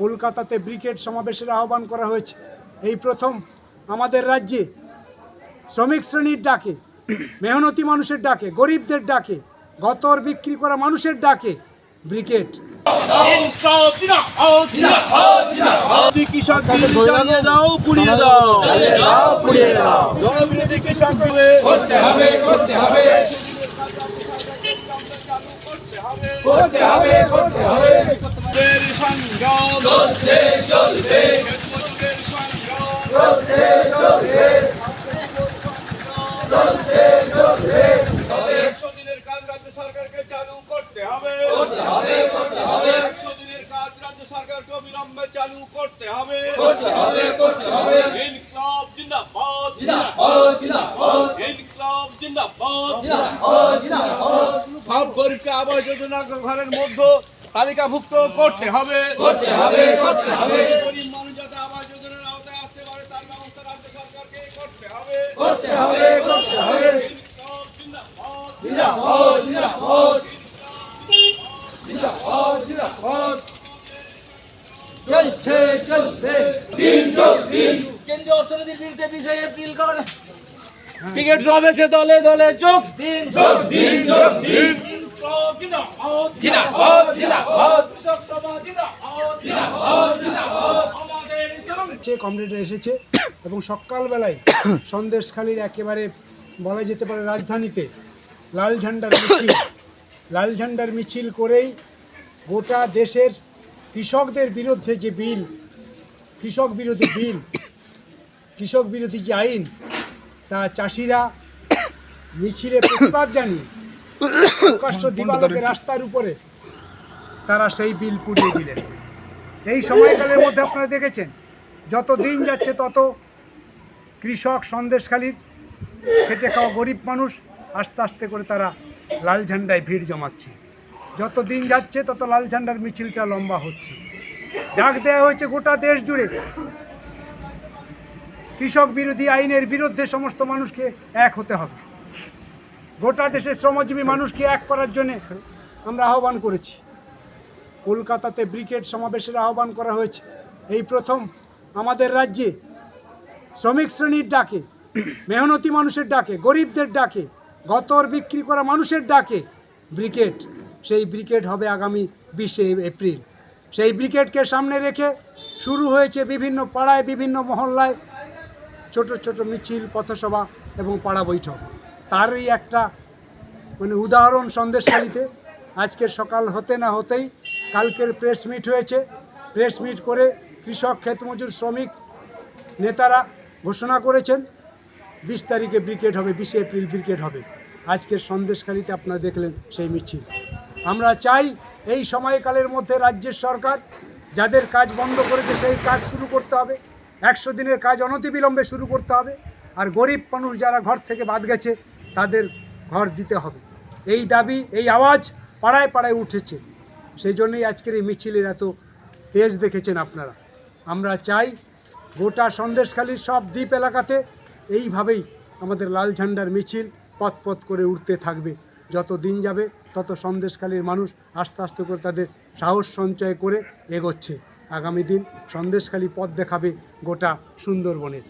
কলকাতাতে ব্রিগেড সমাবেশের আহ্বান করা হয়েছে। এই প্রথম আমাদের রাজ্যে শ্রমিক শ্রেণির ডাকে মেহনতি মানুষের ডাকে গরিবদের ডাকে গতর বিক্রি করা মানুষের ডাকে ব্রিকেট কৃষক দাও পুড়িয়ে দাও। জনবিরোধী কৃষক বিলে করতে হবে করতে হবে। চলছে চলবে। চলছে চলবে। চলছে চলবে। একশো দিনের কাজ রাজ্য সরকারকে চালু করতে হবে। করতে হবে করতে হবে। একশো দিনের কাজ রাজ্য সরকারকে অবিলম্বে চালু করতে হবে। করতে হবে করতে হবে। ইনকলাব জিন্দাবাদ। জিন্দাবাদ জিন্দাবাদ। ইনকলাব জিন্দাবাদ জিন্দাবাদ। গরিবকে আবাস যোজনা ঘরের মধ্যে তালিকাভুক্ত করতে হবে। করতে হবে করতে হবে। গরিব মানুষ যাতে আবাস যোজনার আওতায় আসতে পারে তার ব্যবস্থা রাজ্য সরকারকে করতে হবে। করতে হবে করতে হবে। জিন্দাবাদ জিন্দাবাদ জিন্দাবাদ জিন্দাবাদ। জিন্দাবাদ চলছে চলছে। দিন চল দিন। কেন্দ্রীয় অর্থনীতির বিরুদ্ধে বিষয়ে এপ্রিল করে। ক্রিকেট সমাবেশে দলে দলে যোগ দিন যোগ দিন যোগ দিন। যে কমরেডরা এসেছে এবং সকালবেলায় সন্দেশখালীর একেবারে বলা যেতে পারে রাজধানীতে লাল ঝান্ডার মিছিল লাল ঝান্ডার মিছিল করেই গোটা দেশের কৃষকদের বিরুদ্ধে যে বিল কৃষক বিরোধী বিল কৃষক বিরোধী যে আইন তা চাষিরা মিছিলে প্রতিবাদ জানিয়ে প্রকাশ্য দিবালোকে রাস্তার উপরে। তারা সেই বিল পুড়িয়ে দিলেন। এই সময়কালের মধ্যে আপনারা দেখেছেন, যত দিন যাচ্ছে তত কৃষক সন্দেশখালীর খেটে খাওয়া গরিব মানুষ আস্তে আস্তে করে তারা লাল ঝান্ডায় ভিড় জমাচ্ছে। যত দিন যাচ্ছে তত লাল ঝান্ডার মিছিলটা লম্বা হচ্ছে। ডাক দেওয়া হয়েছে গোটা দেশ জুড়ে। কৃষক বিরোধী আইনের বিরুদ্ধে সমস্ত মানুষকে এক হতে হবে। গোটা দেশের শ্রমজীবী মানুষকে এক করার জন্যে আমরা আহ্বান করেছি। কলকাতাতে ব্রিকেট সমাবেশের আহ্বান করা হয়েছে। এই প্রথম আমাদের রাজ্যে শ্রমিক শ্রেণির ডাকে, মেহনতি মানুষের ডাকে, গরিবদের ডাকে, গতর বিক্রি করা মানুষের ডাকে ব্রিকেট সেই ব্রিগেড হবে আগামী বিশে এপ্রিল। সেই ব্রিগেডকে সামনে রেখে শুরু হয়েছে বিভিন্ন পাড়ায়, বিভিন্ন মহল্লায় ছোট ছোট মিছিল, পথসভা এবং পাড়া বৈঠক। তারই একটা মানে উদাহরণ সন্দেশখালিতে আজকের সকাল হতে না হতেই কালকের প্রেস মিট হয়েছে। প্রেস মিট করে কৃষক, ক্ষেতমজুর, শ্রমিক নেতারা ঘোষণা করেছেন, বিশ তারিখে ব্রিগেড হবে, বিশে এপ্রিল ব্রিগেড হবে। আজকের সন্দেশখালিতে আপনারা দেখলেন সেই মিছিল। আমরা চাই এই সময়কালের মধ্যে রাজ্যের সরকার যাদের কাজ বন্ধ করেছে সেই কাজ শুরু করতে হবে। একশো দিনের কাজ অনতিবিলম্বে শুরু করতে হবে। আর গরিব মানুষ যারা ঘর থেকে বাদ গেছে তাদের ঘর দিতে হবে। এই দাবি, এই আওয়াজ পাড়ায় পাড়ায় উঠেছে। সেই জন্যই আজকের এই মিছিলের এত তেজ দেখেছেন আপনারা। আমরা চাই গোটা সন্দেশখালীর সব দ্বীপ এলাকাতে এইভাবেই আমাদের লাল ঝান্ডার মিছিল পথ পথ করে উঠতে থাকবে। যত দিন যাবে, তত সন্দেশখালীর মানুষ আস্তে আস্তে করে তাদের সাহস সঞ্চয় করে এগোচ্ছে। আগামী দিন সন্দেশখালী পথ দেখাবে গোটা সুন্দরবনের।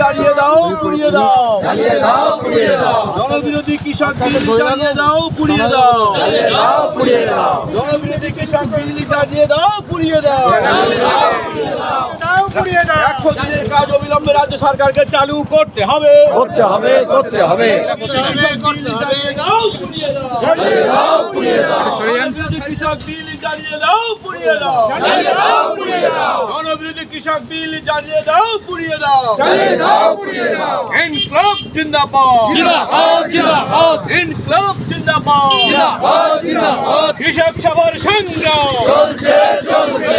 জ্বালিয়ে দাও পুড়িয়ে দাও। জ্বালিয়ে দাও পুড়িয়ে দাও। জনবিরোধী কৃষক বিল জ্বালিয়ে দাও পুড়িয়ে দাও। জ্বালিয়ে দাও পুড়িয়ে দাও। জনবিরোধী কৃষক বিল জ্বালিয়ে দাও পুড়িয়ে দাও। পুড়িয়ে দাও। একশো দিনের কাজ অবিলম্বে রাজ্য সরকারকে চালু করতে হবে। করতে হবে করতে হবে। কৃষক বিল জ্বালিয়ে দাও পুড়িয়ে দাও। জ্বালিয়ে দাও পুড়িয়ে দাও। জনবিরোধী কৃষক বিল জ্বালিয়ে দাও পুড়িয়ে দাও। জ্বালিয়ে দাও পুড়িয়ে দাও। ইনকলাব জিন্দাবাদ। জিন্দাবাদ জিন্দাবাদ। ইনকলাব জিন্দাবাদ। জিন্দাবাদ জিন্দাবাদ। কৃষক সভার সংগ্রাম। চলছে চলবে